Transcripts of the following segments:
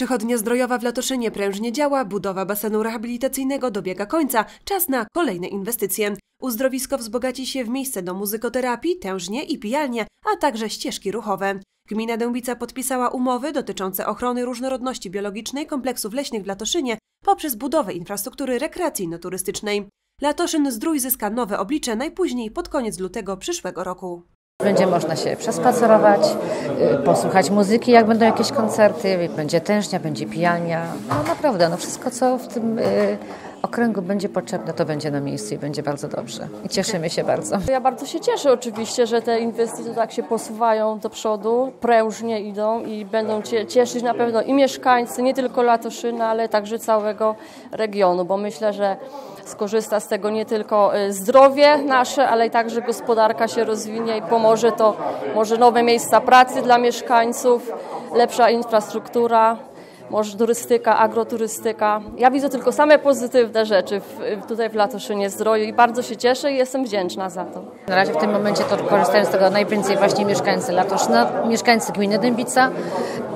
Przychodnia zdrojowa w Latoszynie prężnie działa, budowa basenu rehabilitacyjnego dobiega końca, czas na kolejne inwestycje. Uzdrowisko wzbogaci się w miejsce do muzykoterapii, tężnie i pijalnie, a także ścieżki ruchowe. Gmina Dębica podpisała umowy dotyczące ochrony różnorodności biologicznej kompleksów leśnych w Latoszynie poprzez budowę infrastruktury rekreacyjno-turystycznej. Latoszyn Zdrój zyska nowe oblicze najpóźniej pod koniec lutego przyszłego roku. Będzie można się przespacerować, y, posłuchać muzyki, jak będą jakieś koncerty, będzie tężnia, będzie pijalnia. No naprawdę, no wszystko co w tym y, okręgu będzie potrzebne, to będzie na miejscu i będzie bardzo dobrze. I cieszymy się bardzo. Ja bardzo się cieszę oczywiście, że te inwestycje tak się posuwają do przodu, prężnie idą i będą cieszyć na pewno i mieszkańcy, nie tylko Latoszyna, ale także całego regionu, bo myślę, że skorzysta z tego nie tylko y, zdrowie nasze, ale i także gospodarka się rozwinie i pomoże to może nowe miejsca pracy dla mieszkańców, lepsza infrastruktura, może turystyka, agroturystyka. Ja widzę tylko same pozytywne rzeczy w, tutaj w Latoszynie Zdroju i bardzo się cieszę i jestem wdzięczna za to. Na razie w tym momencie to korzystają z tego najwięcej właśnie mieszkańcy Latoszyna, mieszkańcy gminy Dębica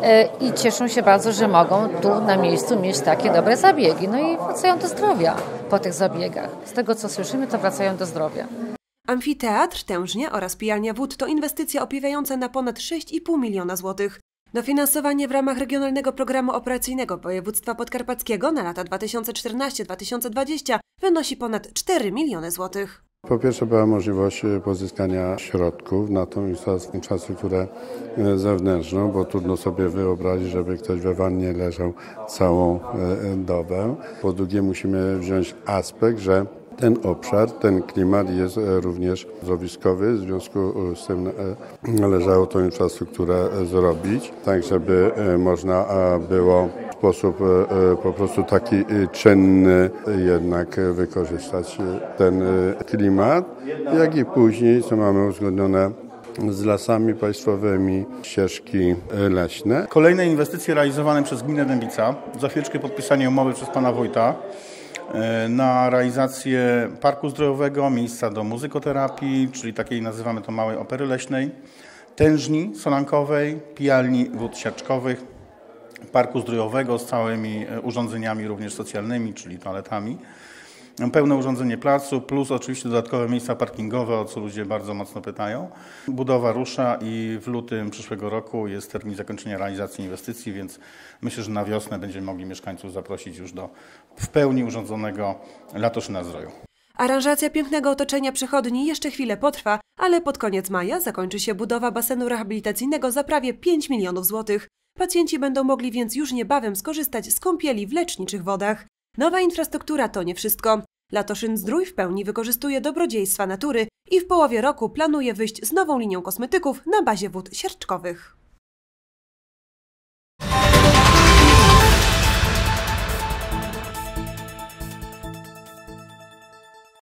e, i cieszą się bardzo, że mogą tu na miejscu mieć takie dobre zabiegi. No i wracają do zdrowia po tych zabiegach. Z tego co słyszymy, to wracają do zdrowia. Amfiteatr, tężnia oraz pijalnia wód to inwestycja opiewiająca na ponad 6,5 miliona złotych. Dofinansowanie w ramach Regionalnego Programu Operacyjnego Województwa Podkarpackiego na lata 2014-2020 wynosi ponad 4 miliony złotych. Po pierwsze była możliwość e, pozyskania środków na tą infrastrukturę e, zewnętrzną, bo trudno sobie wyobrazić, żeby ktoś we wannie leżał całą e, dobę. Po drugie musimy wziąć aspekt, że ten obszar, ten klimat jest e, również złowiskowy, w związku e, z tym e, należało tą infrastrukturę zrobić, tak żeby można było w sposób po prostu taki czynny jednak wykorzystać ten klimat, jak i później, co mamy uzgodnione z lasami państwowymi, ścieżki leśne. Kolejne inwestycje realizowane przez Gminę Dębica, za chwileczkę podpisanie umowy przez pana Wojta, E, na realizację parku zdrojowego, miejsca do muzykoterapii, czyli takiej nazywamy to małej opery leśnej, tężni solankowej, pijalni wód siarczkowych, parku zdrojowego z całymi e, urządzeniami również socjalnymi, czyli toaletami pełne urządzenie placu, plus oczywiście dodatkowe miejsca parkingowe, o co ludzie bardzo mocno pytają. Budowa rusza i w lutym przyszłego roku jest termin zakończenia realizacji inwestycji, więc myślę, że na wiosnę będziemy mogli mieszkańców zaprosić już do w pełni urządzonego Latoszyna Zdroju. Aranżacja pięknego otoczenia przychodni jeszcze chwilę potrwa, ale pod koniec maja zakończy się budowa basenu rehabilitacyjnego za prawie 5 milionów złotych. Pacjenci będą mogli więc już niebawem skorzystać z kąpieli w leczniczych wodach. Nowa infrastruktura to nie wszystko. Latoszyn Zdrój w pełni wykorzystuje dobrodziejstwa natury i w połowie roku planuje wyjść z nową linią kosmetyków na bazie wód siarczkowych.